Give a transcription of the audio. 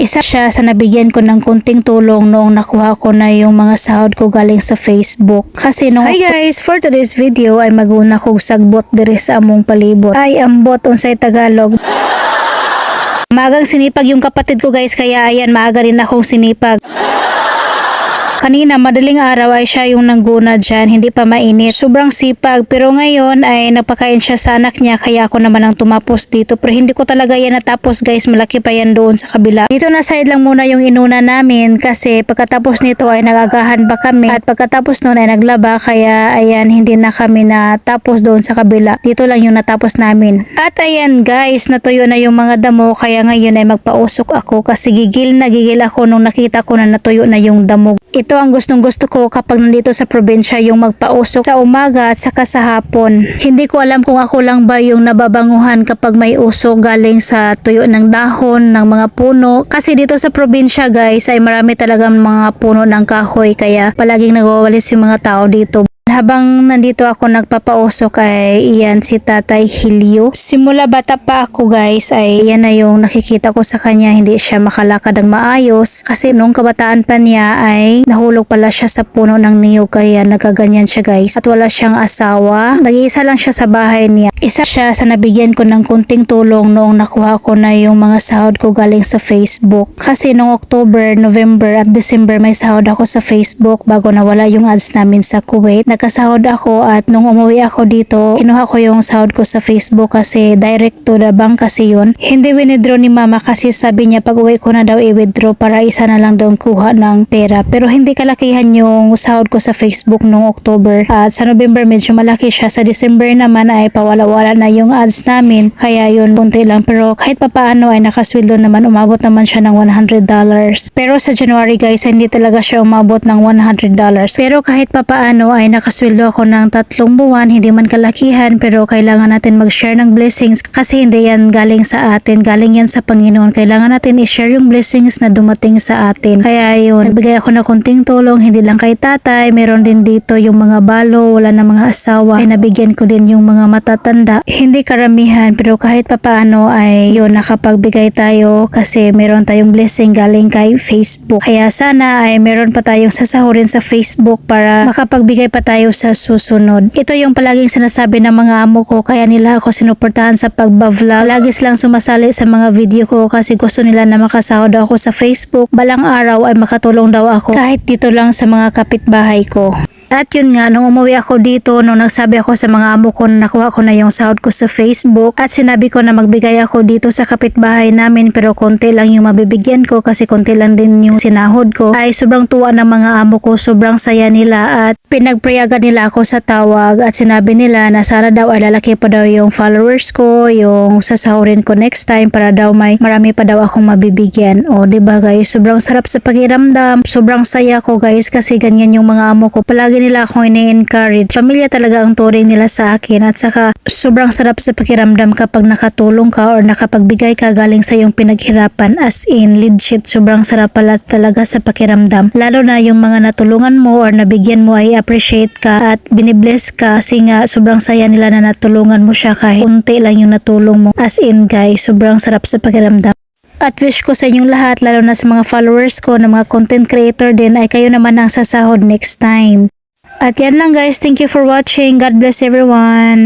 Isa siya sa nabigyan ko ng kunting tulong noong nakuha ko na yung mga sahod ko galing sa Facebook. Kasi nung... Hi guys! For today's video ay maguna kong sagbot diri sa among palibot. Ay ambot unsay Tagalog. Maagang sinipag yung kapatid ko guys kaya ayan maaga rin akong sinipag. Kanina, madaling araw ay siya yung nangguna dyan, hindi pa mainit. Sobrang sipag, pero ngayon ay nagpakain siya sa anak niya, kaya ako naman ang tumapos dito. Pero hindi ko talaga yan natapos guys, malaki pa yan doon sa kabila. Dito na side lang muna yung inuna namin, kasi pagkatapos nito ay nagagahan pa kami. At pagkatapos noon ay naglaba, kaya ayan, hindi na kami natapos doon sa kabila. Dito lang yung natapos namin. At ayan guys, natuyo na yung mga damo, kaya ngayon ay magpausok ako, kasi gigil na gigil ako nung nakita ko na natuyo na yung damo. Ang gustong gusto ko kapag nandito sa probinsya yung magpausok sa umaga at saka sa hapon. Hindi ko alam kung ako lang ba yung nababanguhan kapag may usok galing sa tuyo ng dahon ng mga puno. Kasi dito sa probinsya guys ay marami talagang mga puno ng kahoy kaya palaging nagwawalis yung mga tao dito. Habang nandito ako nagpapausok ay iyan si Tatay Hilio. Simula bata pa ako guys ay iyan na yung nakikita ko sa kanya hindi siya makalakad ng maayos kasi nung kabataan pa niya ay nahulog pala siya sa puno ng niyog kaya nagaganyan siya guys at wala siyang asawa. Nag-iisa lang siya sa bahay niya. Isa siya sa nabigyan ko ng kunting tulong noong nakuha ko na yung mga sahod ko galing sa Facebook. Kasi noong October, November at December may sahod ako sa Facebook bago nawala yung ads namin sa Kuwait. Nagkasahod ako at nung umuwi ako dito, kinuha ko yung sahod ko sa Facebook kasi direct to the bank kasi yun. Hindi winidraw ni mama kasi sabi niya pag uwi ko na daw i-withdraw para isa na lang daw kuha ng pera. Pero hindi kalakihan yung sahod ko sa Facebook noong October. At sa November medyo malaki siya. Sa December naman ay pawala-wala na yung ads namin. Kaya yun, punti lang. Pero kahit papaano ay nakasweldo naman, umabot naman siya ng $100. Pero sa January guys, hindi talaga siya umabot ng $100. Pero kahit papaano ay nakasweldo ako ng tatlong buwan, hindi man kalakihan, pero kailangan natin mag-share ng blessings kasi hindi yan galing sa atin, galing yan sa Panginoon. Kailangan natin i-share yung blessings na dumating sa atin. Kaya yun, nagbigay ako ng konting tulong, hindi lang kay tatay, meron din dito yung mga balo, wala na mga asawa, ay nabigyan ko din yung mga matatanda. Hindi karamihan, pero kahit papaano ay yun, nakapagbigay tayo kasi meron tayong blessing galing kay Facebook. Kaya sana ay meron pa tayong sasahurin sa Facebook para makapagbigay pa tayo sa susunod. Ito yung palaging sinasabi ng mga amo ko kaya nila ako sinuportahan sa pagbablog. Lagi silang sumasali sa mga video ko kasi gusto nila na makasahod ako sa Facebook. Balang araw ay makatulong daw ako kahit dito lang sa mga kapitbahay ko. At yun nga, nung umuwi ako dito, nung nagsabi ako sa mga amo ko na nakuha ko na yung sahod ko sa Facebook at sinabi ko na magbigay ako dito sa kapitbahay namin pero konti lang yung mabibigyan ko kasi konti lang din yung sinahod ko ay sobrang tuwa ng mga amo ko, sobrang saya nila at pinagprayagan nila ako sa tawag at sinabi nila na sana daw ay lalaki pa daw yung followers ko, yung sasahurin ko next time para daw may marami pa daw akong mabibigyan. O, 'di ba guys? Sobrang sarap sa pakiramdam. Sobrang saya ko guys kasi ganyan yung mga amo ko. Palagi nila akong ini-encourage. Pamilya talaga ang turing nila sa akin at saka sobrang sarap sa pakiramdam kapag nakatulong ka or nakapagbigay ka galing sa iyong pinaghirapan as in legit sobrang sarap pala talaga sa pakiramdam. Lalo na yung mga natulungan mo or nabigyan mo ay appreciate ka at binibless ka kasi nga sobrang saya nila na natulungan mo siya kahit unti lang yung natulong mo. As in guys, sobrang sarap sa pakiramdam. At wish ko sa inyong lahat, lalo na sa mga followers ko na mga content creator din, ay kayo naman ang sasahod next time. At yan lang guys, thank you for watching. God bless everyone.